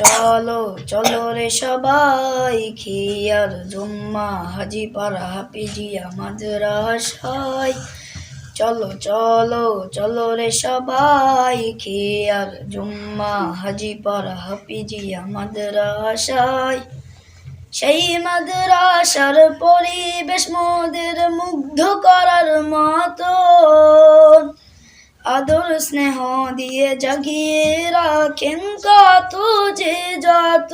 চলো চলো রে সবাই, খিয়ার জুম্মা, হাজি পাড়া হাফিজিয়া মাদ্রাসায় চলো চলো চলো রে সবাই, খিয়ার জুম্মা, হাজি পাড়া হাফিজিয়া মাদ্রাসায় সেই মাদ্রাসার পরিবেশ মোদের মুগ্ধ করার মতো আদর স্নেহ দিয়ে জাগিয়ে রাখেন কত যে যত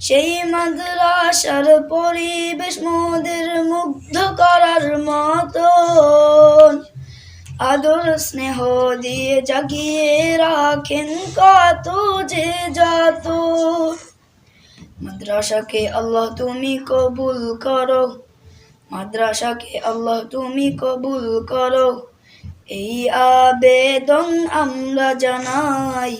সেই মাদ্রাসার পরিবেশ মোদের মুগ্ধ করার মতো আদর স্নেহ দিয়ে জাগিয়ে রাখেন কত যে যত মাদ্রাসাকে আল্লাহ তুমি কবুল করো। মাদ্রাসাকে আল্লাহ তুমি কবুল করো। এই আবেদন আমরা জানাই।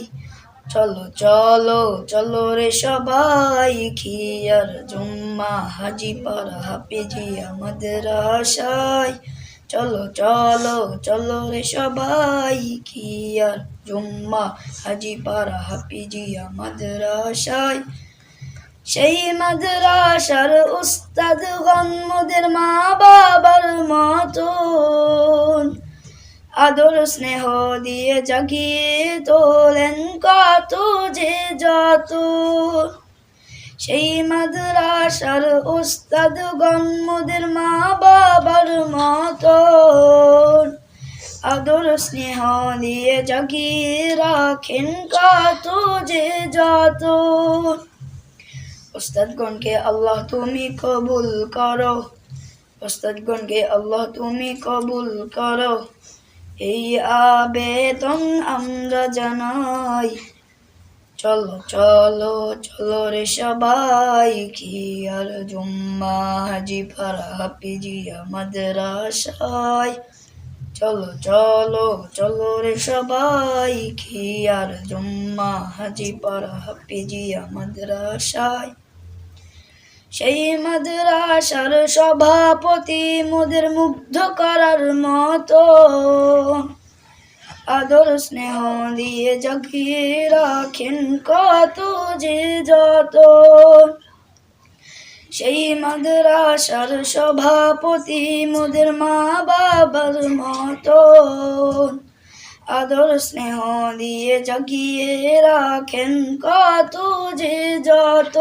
চলো চলো চলো রে সবাই, খিয়ার জুম্মা হাজি পাড়া হাফিজিয়া মাদ্রাসায় চলো চলো চলো রে সবাই, খিয়ার জুম্মা হাজি পাড়া হাফিজিয়া মাদ্রাসায় সেই মাদ্রাসার উস্তাদ গন্মদের মা বাবার মতন। আদর স্নেহ দিয়ে জাগিয়ে তোলেন কত যে যত সেই মাদ্রাসার উস্তাদ গন্মদের মা বাবার মতন আদর স্নেহ দিয়ে জাগিয়ে রাখেন কত যে যত ওস্তাদগণকে আল্লাহ তুমি কবুল করো। ওস্তাদগণকে আল্লাহ তুমি কবুল করো। এই আবেদন আমরা জানাই। চলো চলো চলো রে সবাই আর জুম্মা হাজি হাফিজিয়া মাদ্রাসায়। চলো চলো চলো রে সবাই আর জুম্মা হাজি হাফিজিয়া মাদ্রাসায়। সেই মাদ্রাসার সভাপতি মোদের মুগ্ধ করার মতো। আদর স্নেহ দিয়ে জাগিয়ে রাখেন কত যে যত সেই মাদ্রাসার সভাপতি মোদের মা বাবার মতো আদর স্নেহ দিয়ে জাগিয়ে রাখেন কত যে যত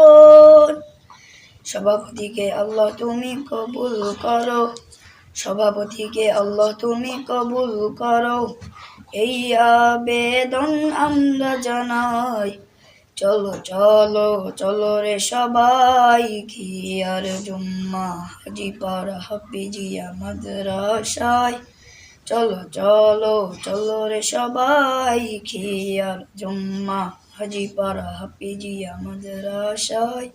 সভাপতিকে আল্লাহ তুমি কবুল করো। সভাপতিকে আল্লাহ তুমি কবুল করো। এই আবেদন আমরা জানাই। চলো চলো চলো রে সবাই আর জুম্মা হাজি পাড়া হাফিজিয়া মাদ্রাসায়। চলো চলো চলো রে সবাই আর জুম্মা হাজি পাড়া হাফিজিয়া মাদ্রাসায়।